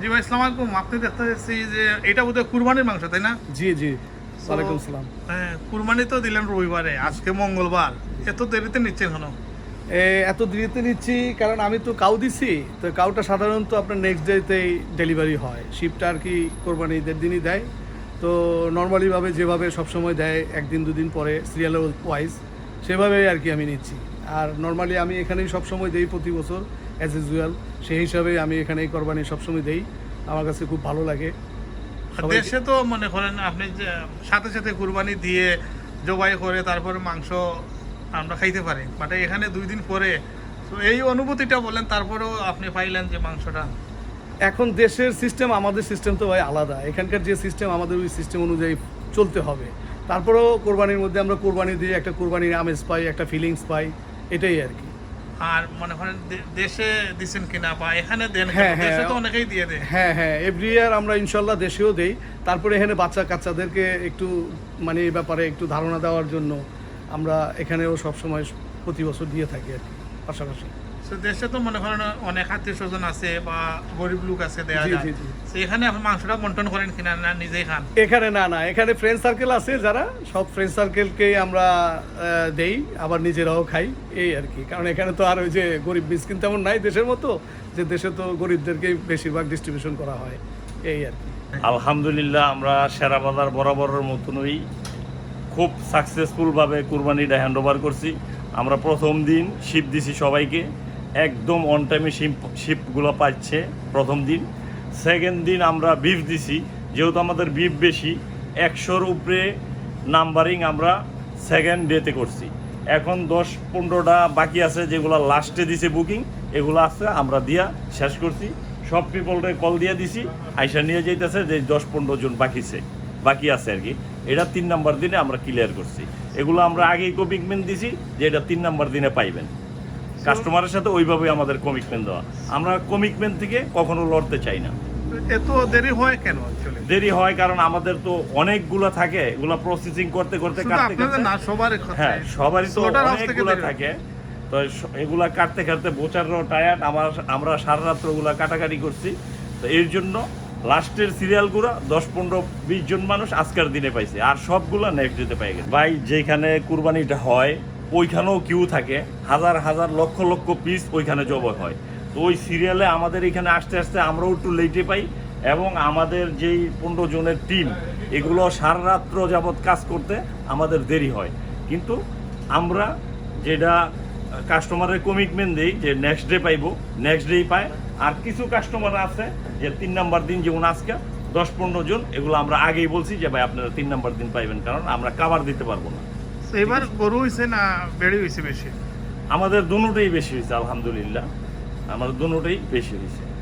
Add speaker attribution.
Speaker 1: জি ভাই ইসলাম আলাইকুম। আপনি দেখতে পাচ্ছি যে এটা বোধহয় কুরবানির মাংস তাই না?
Speaker 2: জি জি। ওয়ালাইকুম সালাম।
Speaker 1: হ্যাঁ কুরবানি তো দিলেন রবিবারে আজকে মঙ্গলবার। এত দেরিতে নিচ্ছেন কেন?
Speaker 2: এত দেরিতে নিচ্ছি কারণ আমি তো কাউ দিছি তো কাউটা সাধারণত আপনার নেক্সট ডেতেই ডেলিভারি হয়। শিপটা আর কি কোরবানি ঈদের দিনই দেয়। তো নর্মালিভাবে যেভাবে সবসময় দেয় একদিন দুদিন পরে সিরিয়াল ওয়াইজ সেভাবেই আর কি আমি নিচ্ছি। আর নর্মালি আমি এখানেই সবসময় দেই প্রতি বছর। অ্যাজ ইউজুয়াল সেই হিসাবে আমি এখানেই কোরবানি সবসময় দেই। আমার কাছে খুব ভালো লাগে।
Speaker 1: দেশে তো মনে করেন আপনি সাথে সাথে কুরবানি দিয়ে জবাই করে তারপরে মাংস আমরা খাইতে পারি। বাট এখানে দুই দিন পরে তো এই অনুভূতিটা বলেন তারপরেও আপনি পাইলেন যে মাংসটা।
Speaker 2: এখন দেশের সিস্টেম আমাদের সিস্টেম তো ভাই আলাদা। এখানকার যে সিস্টেম আমাদের ওই সিস্টেম অনুযায়ী চলতে হবে। তারপরেও কোরবানির মধ্যে আমরা কোরবানি দিয়ে একটা কোরবানির আমেজ পাই একটা ফিলিংস পাই এটাই আর কি।
Speaker 1: আর মনে করেন দেশে দিচ্ছেন কিনা বা এখানে দেন
Speaker 2: হ্যাঁ,
Speaker 1: কেন? দেশে
Speaker 2: হ্যাঁ।
Speaker 1: তো অনেকেই দিয়ে দেয়
Speaker 2: হ্যাঁ হ্যাঁ এভরি ইয়ার আমরা ইনশাল্লাহ দেশেও দেই তারপরে এখানে বাচ্চা কাচ্চাদেরকে একটু মানে এই ব্যাপারে একটু ধারণা দেওয়ার জন্য আমরা এখানেও সবসময় প্রতি বছর দিয়ে থাকি আর কি পাশাপাশি
Speaker 1: তো দেশে তো মনে করেন অনেক আত্মীয় স্বজন আছে বা গরিব লোক আছে দেয়া যায়। এখানে আপনি মাংসটা বন্টন করেন কিনা না নিজেই খান।
Speaker 2: এখানে না না এখানে ফ্রেন্ড সার্কেল আছে যারা সব ফ্রেন্ড সার্কেলকেই আমরা দেই আবার নিজেরাও খাই এই আর কি। কারণ এখানে তো আর ওই যে গরিব মিসকিন তেমন নাই দেশের মতো যে দেশে তো গরিবদেরকেই বেশিরভাগ ডিস্ট্রিবিউশন করা হয় এই আর কি।
Speaker 3: আলহামদুলিল্লাহ আমরা সেরা বাজার বরাবরের মতনই খুব সাকসেসফুলভাবে কুরবানিটা হ্যান্ড ওভার করছি। আমরা প্রথম দিন শিপ দিছি সবাইকে। একদম অন টাইমে শিপ শিপগুলো পাচ্ছে প্রথম দিন। সেকেন্ড দিন আমরা বিফ দিছি, যেহেতু আমাদের বিফ বেশি, একশোর উপরে নাম্বারিং আমরা সেকেন্ড ডেতে করছি। এখন দশ পনেরোটা বাকি আছে, যেগুলো লাস্টে দিছে বুকিং এগুলো আছে, আমরা দিয়া শেষ করছি। সব পিপলরে কল দিয়ে দিছি, আইসা নিয়ে যাইতেছে যে দশ পনেরো জন বাকিছে বাকি আছে আর কি। এটা তিন নাম্বার দিনে আমরা ক্লিয়ার করছি। এগুলো আমরা আগেই কমিটমেন্ট দিছি যে এটা তিন নাম্বার দিনে পাইবেন। কাস্টমারের সাথে ওইভাবে আমাদের কমিটমেন্ট দেওয়া। আমরা কমিটমেন্ট থেকে কখনো লড়তে চাই না।
Speaker 1: এত দেরি হয় কেন
Speaker 3: দেরি হয় কারণ আমাদের তো অনেকগুলো থাকে এগুলো প্রসেসিং করতে করতে কাটতে কাটতে
Speaker 1: না সবার
Speaker 3: হ্যাঁ সবারই তো অনেকগুলো থাকে। তো এগুলা কাটতে কাটতে বোচারও টায়ার্ড আমার আমরা সারা রাত্র ওগুলা কাটাকাটি করছি। তো এর জন্য লাস্টের সিরিয়ালগুলো দশ পনেরো বিশ জন মানুষ আজকের দিনে পাইছে। আর সবগুলো নেক্সট ডেতে পাই গেছে। ভাই যেখানে কুরবানিটা হয় ওইখানেও কিউ থাকে। হাজার হাজার, লক্ষ লক্ষ পিস ওইখানে জব হয়। তো ওই সিরিয়ালে আমাদের এখানে আসতে আসতে আমরাও একটু লেটে পাই এবং আমাদের যেই পনেরো জনের টিম এগুলো সারা রাত্র যাবৎ কাজ করতে আমাদের দেরি হয়। কিন্তু আমরা যেটা কাস্টমারের কমিটমেন্ট দিই যে নেক্সট ডে পাইবো নেক্সট ডেই পায়। আর কিছু কাস্টমার আছে যে তিন নাম্বার দিন যেমন আজকে, দশ, পনেরো জন, এগুলো আমরা আগেই বলছি যে, ভাই, আপনারা তিন নাম্বার দিন পাইবেন, কারণ আমরা কাভার দিতে পারব না।
Speaker 1: এবার গরু হয়েছে না বেড়ে হয়েছে বেশি?
Speaker 3: আমাদের দুটোই বেশি হয়েছে আলহামদুলিল্লাহ। আমাদের দুটোই বেশি হয়েছে